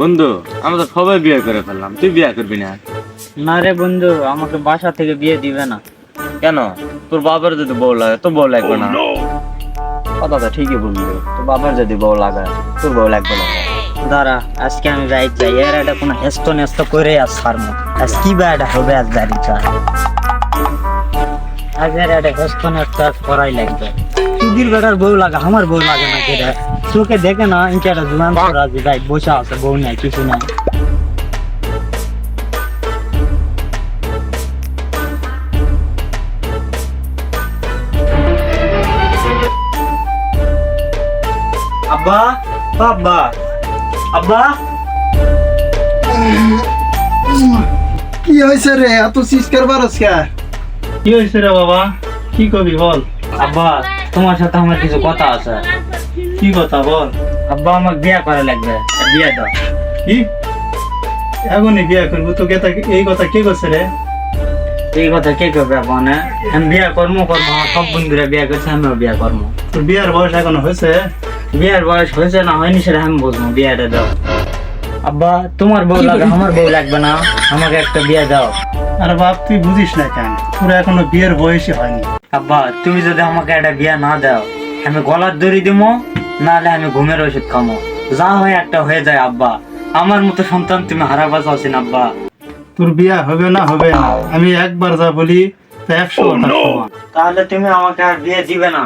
বন্ধু আমরা তো সবাই বিয়ে করে ফেললাম। তুই বিয়ে করবি না? না রে বন্ধু আমাকে বাসা থেকে বিয়ে দিবে না। কেন? তোর বাবার যদি বউ লাগে তো বউ লাগবে না। কথা তো ঠিকই বললি তো বাবার যদি বউ লাগে তোর বউ লাগবে না। দাঁড়া আজকে আমি বাইক যাই। এর এটা কোনো হেস্ত নেস্ত করে আস ফার্ম আজ কি বা এটা হবে আজ দাঁড়ি চা আজ এর এটা হেস্ত নেস্ত করাই লাগবে। তুদির বেটার বউ লাগে আমার বউ লাগে না কেটে চোখে দেখে না ইনকে একটা জুয়ান রাজি ভাই বসে আছে বউ নাই কিছু নাই আব্বা আব্বা আব্বা কি হয়েছে রে এত চিৎকার বারস কে কি হয়েছে রে বাবা কি কবি বল আব্বা তোমার সাথে আমার কিছু কথা আছে কি কথা বল? আব্বা আমাকে বিয়া করা লাগবে বিয়ে দাও। কি? এখনই বিয়া করব? তোকে তা এই কথা কে করছে রে? এই কথা কে করবে মানে আমি বিয়া কর্ম করব আমার সব বন্ধুরা বিয়ে করছে আমিও বিয়ে করব তোর বিয়ের বয়স এখনও হয়েছে? বিয়ের বয়স হয়েছে না হয়নি সেটা আমি বুঝব বিয়েটা দাও। আব্বা তোমার বউ লাগে আমার বউ লাগবে না আমাকে একটা বিয়ে দাও। আরে বাপ তুই বুঝিস না কেন? তোর এখনও বিয়ের বয়সই হয়নি। আব্বা তুমি যদি আমাকে একটা বিয়ে না দাও আমি গলার দড়ি দিবো নাহলে আমি ঘুমের ওষুধ খামো। যা হয় একটা হয়ে যায় আব্বা। আমার মতো সন্তান তুমি হারাবা চাচ্ছেন আব্বা। তোর বিয়া হবে না হবে না আমি একবার যা বলি তা একশো তাহলে তুমি আমাকে আর বিয়ে দিবে না?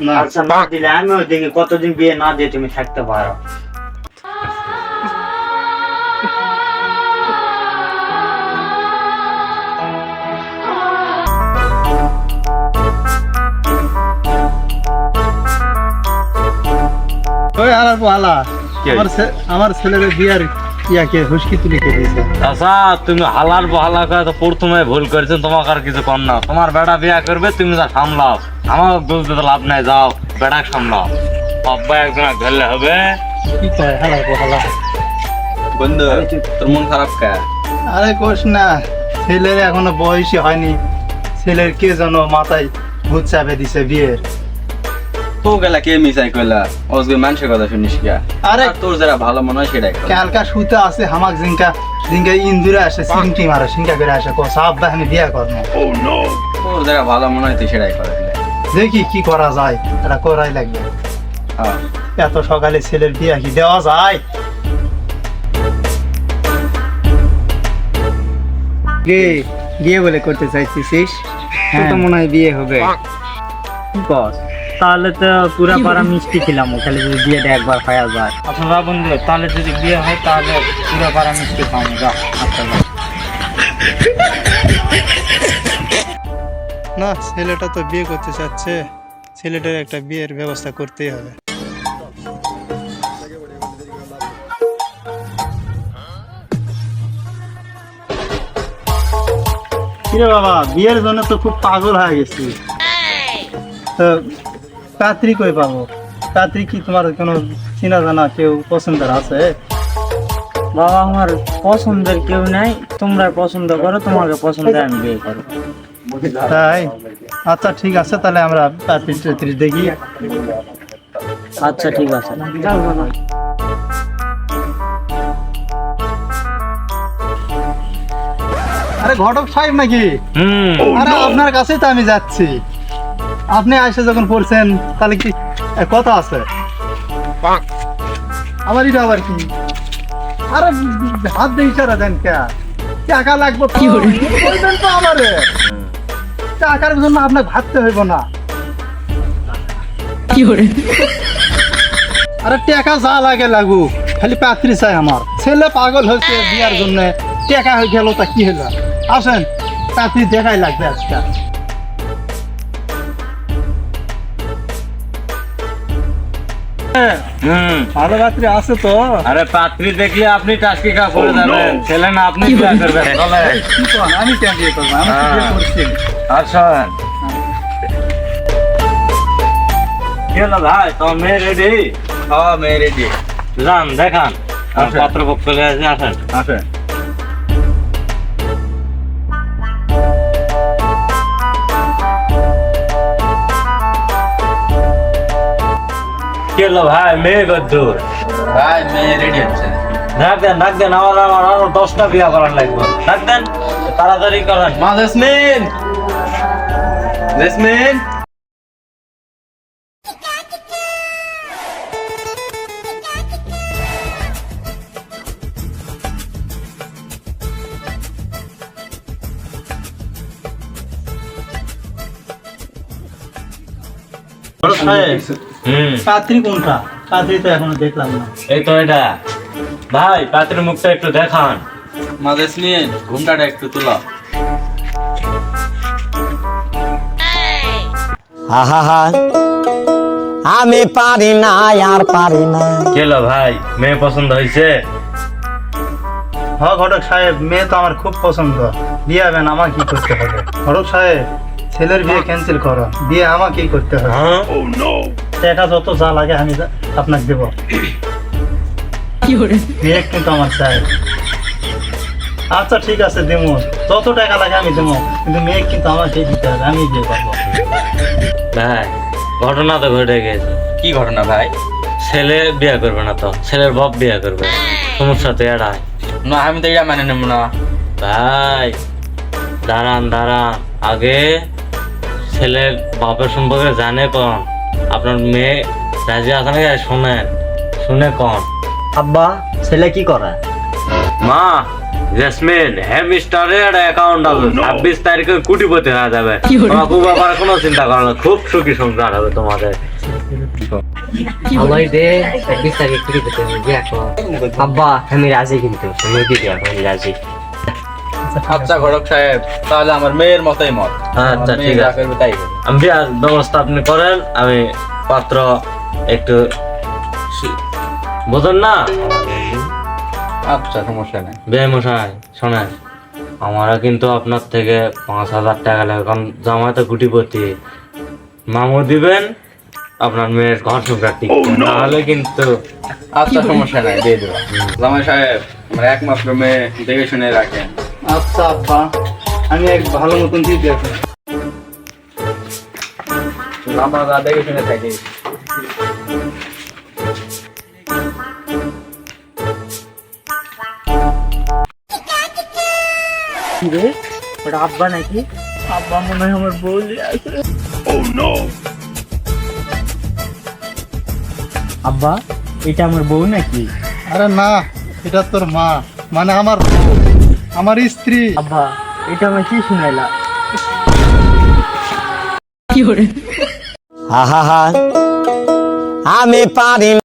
না। আচ্ছা না দিলে আমিও দেখি কতদিন বিয়ে না দিয়ে তুমি থাকতে পারো। পালা আমার আমার ছেলের বিয়ার ইয়াকে হুসকি তুলি দিয়েছে? আচ্ছা তুমি হালার বহালা করে তো প্রথমে ভুল করেছেন তোমাকে আর কিছু কর না। তোমার বেটা বিয়ে করবে তুমি যা সামলাও। আমার দোষ দিতে লাভ নাই যাও বেটা সামলাও। আব্বা একজন ধরলে হবে। কি কয় হালার পালা বন্ধু তোর মন খারাপ কে? আরে কোষ না ছেলের এখনও বয়সই হয়নি। ছেলের কে যেন মাথায় ভূত চাপে দিছে বিয়ের? তো গেলা কে মিসাই কইলা? মানুষের কথা শুনিস আরে তোর যারা ভালো মনে হয় সেটাই। কালকা শুতে আছে হামাক জিঙ্কা জিঙ্কা ইন্দুরে আসে সিংটি মারে সিংকা করে আসে কো সাপ বাহিনী বিয়া করব তোর যারা ভালো মনে হয় তুই সেটাই করে। দেখি কি করা যায় এটা করাই লাগবে। হ্যাঁ এত সকালে ছেলের বিয়া কি দেওয়া যায়? গে বিয়ে বলে করতে চাইছিস হ্যাঁ। তো মনে হয় বিয়ে হবে। কর তাহলে তো পুরা পাড়া মিষ্টি খিলাম খালি যদি বিয়েটা একবার খাওয়া যায় আচ্ছা যা বন্ধু তাহলে যদি বিয়ে হয় তাহলে পুরা পাড়া মিষ্টি খাব যা আচ্ছা যা। না ছেলেটা তো বিয়ে করতে চাচ্ছে। ছেলেটার একটা বিয়ের ব্যবস্থা করতেই হবে। কিরে বাবা বিয়ের জন্য তো খুব পাগল হয়ে গেছি। তো পাত্রী কই পাবো? পাত্রী কি তোমার কোনো চিনা জানা কেউ পছন্দের আছে? বাবা আমার পছন্দের কেউ নাই। তোমরা পছন্দ করো তোমাকে পছন্দ আমি বিয়ে করব। তাই? আচ্ছা ঠিক আছে তাহলে আমরা পাত্রী টাত্রী দেখি। আচ্ছা ঠিক আছে। আরে ঘটক সাহেব নাকি? হুম। আরে আপনার কাছেই তো আমি যাচ্ছি। আপনি এসে যখন পড়ছেন তাহলে কি কথা আছে? আমার এটা আবার কি? আরে হাত দিয়ে ইশারা দেন কে? টাকা লাগবে কি বলবেন তো আমারে। টাকার জন্য আপনাকে ভাবতে হইব না। কি করে আরে টাকা যা লাগে লাগু খালি পাত্রী চাই আমার। ছেলে পাগল হয়েছে বিয়ার জন্য টাকা হয়ে গেল তা কি হলো? আসেন পাত্রী দেখাই লাগবে আজকে। ভালো পাত্রী আছে তো। আরে পাত্রী দেখলে আপনি টাস্কি কা করে দেবেন ছেলে না আপনি কি করবেন? আমি কেন বিয়ে করব? আমি বিয়ে করছি। আচ্ছা ভাই তো মেয়ে রেডি ও মেয়ে রেডি যান দেখান। পাত্র পাত্রপক্ষ আসেন। আসেন। কি হলো ভাই মেয়ে কদ্দূর ভাই মেয়ে রেডি হচ্ছে ডাক দেন ডাক দেন আমার আমার আরও দশটা বিয়া করার লাগবে ডাক দেন তাড়াতাড়ি করেন পাত্রী কোনটা? পাত্রী তো এখনও দেখলাম না। এই তো এটা। ভাই পাত্রের মুখটা একটু দেখান। মা জেসমিন ঘুমটাটা একটু তোলা। আহা আমি পারি না আর পারি না। কেলো ভাই মেয়ে পছন্দ হয়েছে? হ ঘটক সাহেব মেয়ে তো আমার খুব পছন্দ। বিয়ে হবে না আমাকে কি করতে হবে। ঘটক সাহেব ছেলের বিয়ে ক্যান্সেল করো। বিয়ে আমাকেই করতে হবে। হ্যাঁ? টাকা যত যা লাগে আমি যা- আপনাকে দেব। মেয়ে কিন্তু আমার চাই। আচ্ছা ঠিক আছে দেবো যত টাকা লাগে আমি দেবো কিন্তু মেয়ে কিন্তু আমাকে দিতে হবে আমি দিয়ে পারব ভাই ঘটনা তো ঘটে গেছে। কি ঘটনা ভাই? ছেলে বিয়ে করবে না তো ছেলের বাপ বিয়ে করবে। সমস্যা তো এড়ায় না আমি তো এটা মানে নেব না। ভাই দাঁড়ান দাঁড়ান। আগে ছেলের বাপের সম্পর্কে জানে কন। আপনার মেয়ে রাজি আছে নাকি? শোনেন। শুনে কন। আব্বা ছেলে কি করে? মা জেসমিন হ্যামিস্টারে একটা অ্যাকাউন্ট আছে। ছাব্বিশ তারিখে কুটিপতি হয়ে যাবে। তোমার খুব ব্যাপারে কোনো চিন্তা করো না খুব সুখী সংসার হবে তোমাদের। ভালোই দে ছাব্বিশ তারিখ কুড়ি পেতে হবে আব্বা আমি রাজি কিন্তু আমি দিদি এখন রাজি। আচ্ছা ঘটক সাহেব তাহলে আমার মেয়ের মতই মত। আচ্ছা, ঠিক আছে। তাই আমি বিয়ার ব্যবস্থা আপনি করেন আমি পাত্র একটু বোঝেন না? আচ্ছা সমস্যা নেই। মশাই শোনেন কিন্তু আপনার থেকে পাঁচ হাজার টাকা লাগে কারণ জামাই তো কুটিপতি। মামু দিবেন আপনার মেয়ের ঘর সংসার ঠিক নাহলে কিন্তু আচ্ছা সমস্যা নাই দিয়ে দেবো। জামাই সাহেব আমার একমাত্র মেয়ে দেখে শুনে রাখেন। আচ্ছা আব্বা। আমি এক ভালো মতন দিয়ে দেখো আমরা দেখে শুনে থাকি ওটা আব্বা নাকি? আব্বা মনে হয় আমার বউ আছে আব্বা এটা আমার বউ নাকি? আরে না এটা তোর মা। মানে আমার আমার স্ত্রী। আব্বা এটা আমার কি শুনাইলা? আহা আমি পারি